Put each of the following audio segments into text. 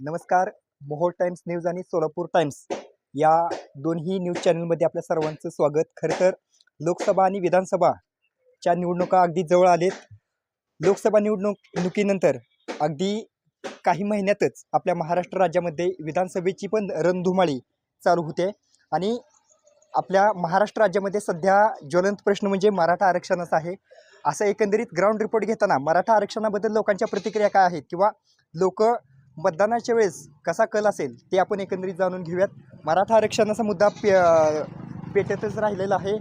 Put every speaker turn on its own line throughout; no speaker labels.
नमस्कार. Mohol times news आणि Solapur times या दोन्ही न्यूज चॅनलमध्ये आपल्या सर्वांचं स्वागत. खरं तर लोकसभा आणि विधानसभाच्या निवडणुका अगदी जवळ आलेत. लोकसभा निवडणुकीनंतर अगदी काही महिन्यातच आपल्या महाराष्ट्र राज्यामध्ये विधानसभेची पण रणधुमाळी चालू होते आणि आपल्या महाराष्ट्र राज्यामध्ये सध्या ज्वलंत प्रश्न म्हणजे मराठा आरक्षणाचा आहे. असं एकंदरीत ग्राउंड रिपोर्ट घेताना मराठा आरक्षणाबद्दल लोकांच्या प्रतिक्रिया काय आहेत? किंवा लोक मतदानाच्या वेळेस कसा कल असेल ते आपण एकंदरीत जाणून घेऊयात. मराठा आरक्षणाचा मुद्दा पे पेटेतच राहिलेला आहे.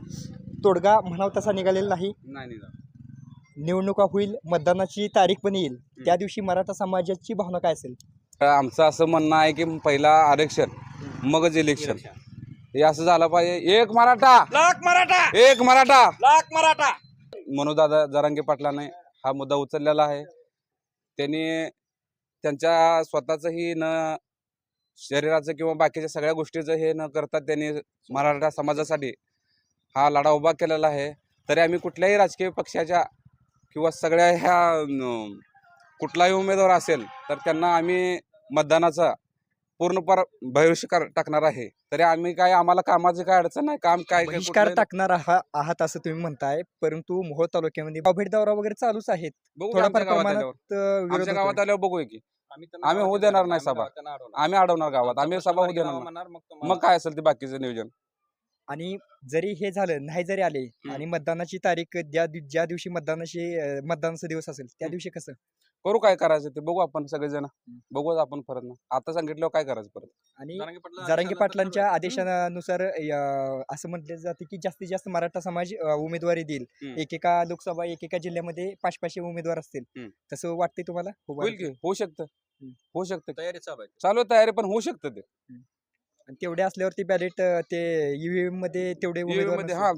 तोडगा म्हणावा तसा निघालेला नाही.
नाही नाही
निवडणुका होईल मतदानाची तारीख पण येईल. त्या दिवशी मराठा समाजाची भावना काय असेल?
आमचं असं म्हणणं आहे की पहिला आरक्षण मगच इलेक्शन हे असं झालं पाहिजे. एक मराठा!
लाख मराठा!
एक मराठा!
लाख मराठा!
मनोदादा जरांगे पाटलाने हा मुद्दा उचललेला आहे. त्यांनी त्यांच्या स्वतःचंही न शरीराचं किंवा बाकीच्या सगळ्या गोष्टीचं हे न करता त्यांनी मराठा समाजासाठी हा लढा उभा केलेला आहे. तरी आम्ही कुठल्याही राजकीय पक्षाच्या किंवा सगळ्या ह्या कुठलाही उमेदवार असेल तर त्यांना आम्ही मतदानाचा पूर्णपर भविष्य टाकणार आहे. तरी आम्ही काय आम्हाला कामाची काय अडचण नाही? काम काय काय
बहिष्कार
कुठलंही-
टाकणार आहा- आहात असं तुम्ही म्हणताय परंतु मोहोळ तालुक्यामध्ये भेट दौरा वगैरे चालूच आहेत.
बघू की
थोड्याफार
आमच्या गावात
प्रमाणात
आल्यावर.
अ, विरोध
आमच्या
होतोय.
गावात आल्यावर बघूया की. आम्ही होऊ देणार नाही सभा. आम्ही अडवणार गावात. आम्ही सभा होऊ देणार नाही. मग काय असेल ते बाकीचं नियोजन?
आणि जरी हे झालं नाही जरी आले आणि मतदानाची तारीख ज्या ज्या दिवशी मतदानाची अ, मतदानाचा दिवस असेल त्या
हं.
दिवशी कसं?
करू काय करायचं ते बघू आपण सगळेजण. बघू आपण परत ना. आता सांगितल्यावर काय करायचं परत?
आणि जरांगे पाटलांच्या
हं.
आदेशानुसार य, असं म्हटलं जाते की जास्तीत जास्त मराठा समाज उमेदवारी देईल.
हं.
एकेका लोकसभा एकेका जिल्ह्यामध्ये पाच पाचशे उमेदवार असतील.
हं.
तसं वाटतंय तुम्हाला?
होईल की होऊ शकतं.
हं.
होऊ शकतं.
तयारी चालू आहे.
तयारी पण होऊ शकतं ते.
आणि तेवढे असल्यावरती बॅलेट ते ईव्हीएममध्ये तेवढे
उमेदवारमध्ये हा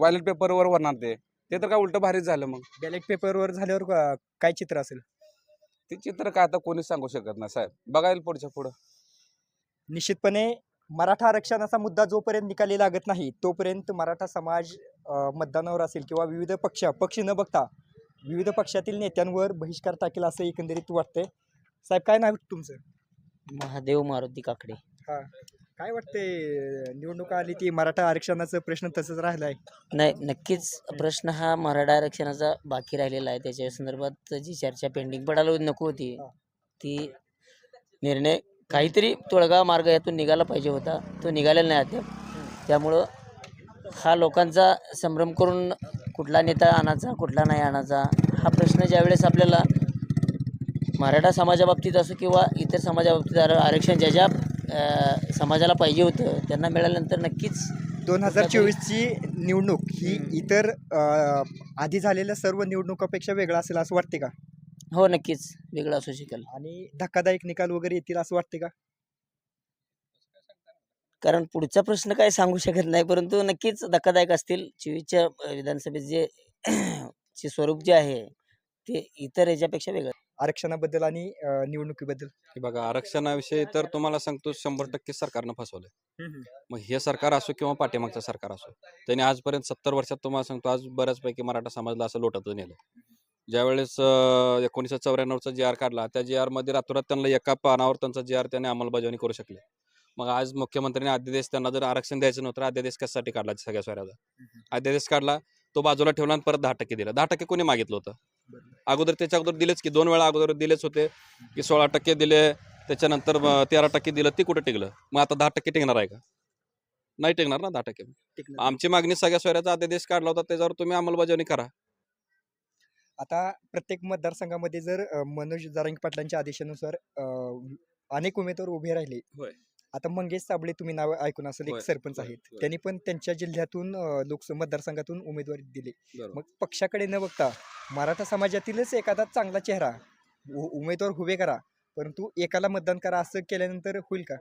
वायलेट पेपरवर वरणार ते. ते तर काय उलट भारीच झालं मग.
बॅलेट पेपरवर झाल्यावर का- काय चित्र असेल?
ते चित्र काय आता कोणीच सांगू शकत नाही साहेब. बघायला पुढच्या पुढं.
निश्चितपणे मराठा आरक्षणाचा मुद्दा जोपर्यंत निकाली लागत नाही तोपर्यंत मराठा समाज मतदानावर असेल किंवा विविध पक्ष पक्ष न बघता विविध पक्षातील नेत्यांवर बहिष्कार टाकेल असं एकंदरीत वाटतंय. साहेब काय नाव तुमचं?
महादेव मारुती काकडे.
काय वाटतंय निवडणुका आली ती मराठा आरक्षणाचा प्रश्न तसंच राहिलाय?
नाही नक्कीच प्रश्न हा मराठा आरक्षणाचा बाकी राहिलेला आहे. त्याच्या संदर्भात जी चर्चा पेंडिंग पडायला नको होती. ती निर्णय काहीतरी तोडगा मार्ग यातून निघाला पाहिजे होता. तो निघालेला नाही अद्याप. त्यामुळं हा लोकांचा संभ्रम करून कुठला नेता आणायचा कुठला नाही आणायचा हा प्रश्न ज्यावेळेस आपल्याला मराठा समाजाबाबतीत असो किंवा इतर समाजाबाबतीत आर- आरक्षण ज्या ज्या अं, समाजाला पाहिजे होतं त्यांना मिळाल्यानंतर नक्कीच
दोन हजार चोवीसची निवडणूक ही
हम्म.
इतर अ, आधी झालेल्या सर्व निवडणुकापेक्षा वेगळा असेल असं वाटते का?
हो नक्कीच. वेगळं असू शकेल.
आणि धक्कादायक निकाल वगैरे येतील असं वाटते का?
कारण पुढचा प्रश्न काय सांगू शकत नाही परंतु नक्कीच धक्कादायक असतील. चोवीसच्या विधानसभेत जे चे स्वरूप जे आहे ते इतर याच्यापेक्षा वेगळं.
आरक्षणाबद्दल आणि अ, निवडणुकीबद्दल?
हे बघा आरक्षणाविषयी तर तुम्हाला सांगतो शंभर टक्के सरकारनं फसवलंय. मग हे सरकार असो किंवा पाठीमागचं सरकार असो त्यांनी आजपर्यंत सत्तर वर्षात तुम्हाला सांगतो आज बऱ्याचपैकी मराठा समाजला असं लोटत नेलं ज्यावेळेस एकोणीसशे चौऱ्याण्णवचा जी आर काढला त्या जी आरमध्ये रातोरात त्यांना एका पानावर त्यांचा जी आर त्यांनी अंमलबजावणी करू शकले. मग आज मुख्यमंत्र्यांनी अध्यादेश त्यांना जर आरक्षण द्यायचं नव्हतं तर अध्यादेश कशासाठी काढला सगळ्या स्वराचा अध्यादेश काढला तो बाजूला ठेवला आणि परत दहा टक्के दिला. दहा टक्के कोणी मागितलं होतं? अगोदर त्याच्या अगोदर दिलेच की दोन वेळा अगोदर दिलेच होते की सोळा टक्के दिले त्याच्यानंतर तेरा टक्के दिलं ते कुठं टिकलं? मग आता दहा टक्के टिकणार आहे का? नाही टिकणार ना दहा टक्के. आमची मागणी सगळ्या सोयऱ्याचा अध्यादेश काढला होता त्याच्यावर तुम्ही अंमलबजावणी करा.
आता प्रत्येक मतदारसंघामध्ये जर मनोज जारंगी पाटलांच्या आदेशानुसार अनेक उमेदवार उभे राहिले. आता मंगेश साबळे तुम्ही नाव ऐकून असेल एक सरपंच आहेत. त्यांनी पण त्यांच्या जिल्ह्यातून लोकसभा मतदारसंघातून उमेदवारी दिली. मग पक्षाकडे न बघता मराठा समाजातीलच एखादा चांगला चेहरा. उमेदवार उभे करा परंतु एकाला मतदान करा असं केल्यानंतर होईल का?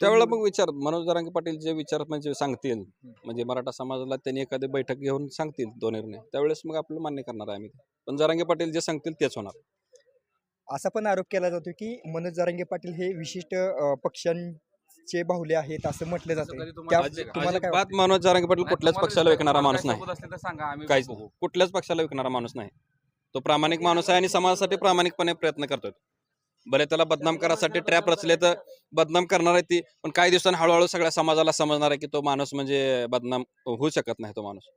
त्यावेळेला मग विचार मनोज जरांगे पाटील जे विचार म्हणजे सांगतील. म्हणजे मराठा समाजाला त्यांनी एखादी बैठक घेऊन सांगतील तो निर्णय. त्यावेळेस मग आपलं मान्य करणार आहे आम्ही. पण जरांगे पाटील जे सांगतील तेच होणार.
असा पण आरोप केला जातो की मनोज जारंगे पाटील हे विशिष्ट अ, पक्षांचे बाहुले आहेत असं म्हटलं जातं त्या तुम्हाला काय
बात मनोज जरांगे पाटील कुठल्याच पक्षाला विकणारा माणूस नाही. काहीच. नाही कुठल्याच पक्षाला विकणारा माणूस नाही. तो प्रामाणिक माणूस आहे आणि समाजासाठी प्रामाणिकपणे प्रयत्न करतोय. भले त्याला बदनाम करायसाठी ट्रॅप रचले तर बदनाम करणार आहे ती. पण काही दिवसांनी हळूहळू सगळ्या समाजाला समजणार आहे की तो माणूस म्हणजे बदनाम होऊ शकत नाही तो माणूस.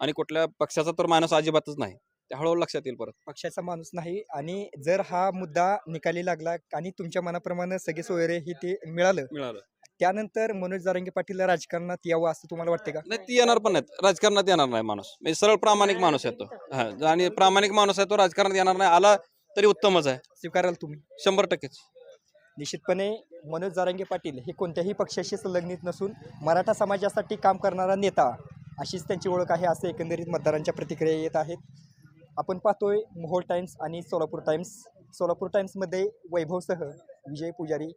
आणि कुठल्या पक्षाचा तर माणूस अजिबातच नाही. ते हळूहळू लक्षात येईल परत.
पक्षाचा माणूस नाही आणि जर हा मुद्दा निकाली लागला आणि तुमच्या मनाप्रमाणे सगळे सोयरे हे ते मिळालं
मिळालं.
त्यानंतर मनोज जारंगे पाटील राजकारणात यावं असं तुम्हाला वाटते का?
नाही ती येणार पण नाहीत. राजकारणात येणार नाही माणूस. म्हणजे सरळ प्रामाणिक माणूस आहे तो. हा आणि प्रामाणिक माणूस आहे तो राजकारणात येणार नाही. आला तरी उत्तमच आहे.
स्वीकाराल तुम्ही.
शंभर टक्केच.
निश्चितपणे मनोज जारंगे पाटील हे कोणत्याही पक्षाशी संलग्नित नसून मराठा समाजासाठी काम करणारा नेता अशीच त्यांची ओळख आहे असे एकंदरीत मतदारांच्या प्रतिक्रिया येत आहेत. आपण पाहतोय मोहोळ टाइम्स आणि सोलापूर टाइम्स. सोलापूर टाइम्समध्ये वैभवसह विजय पुजारी.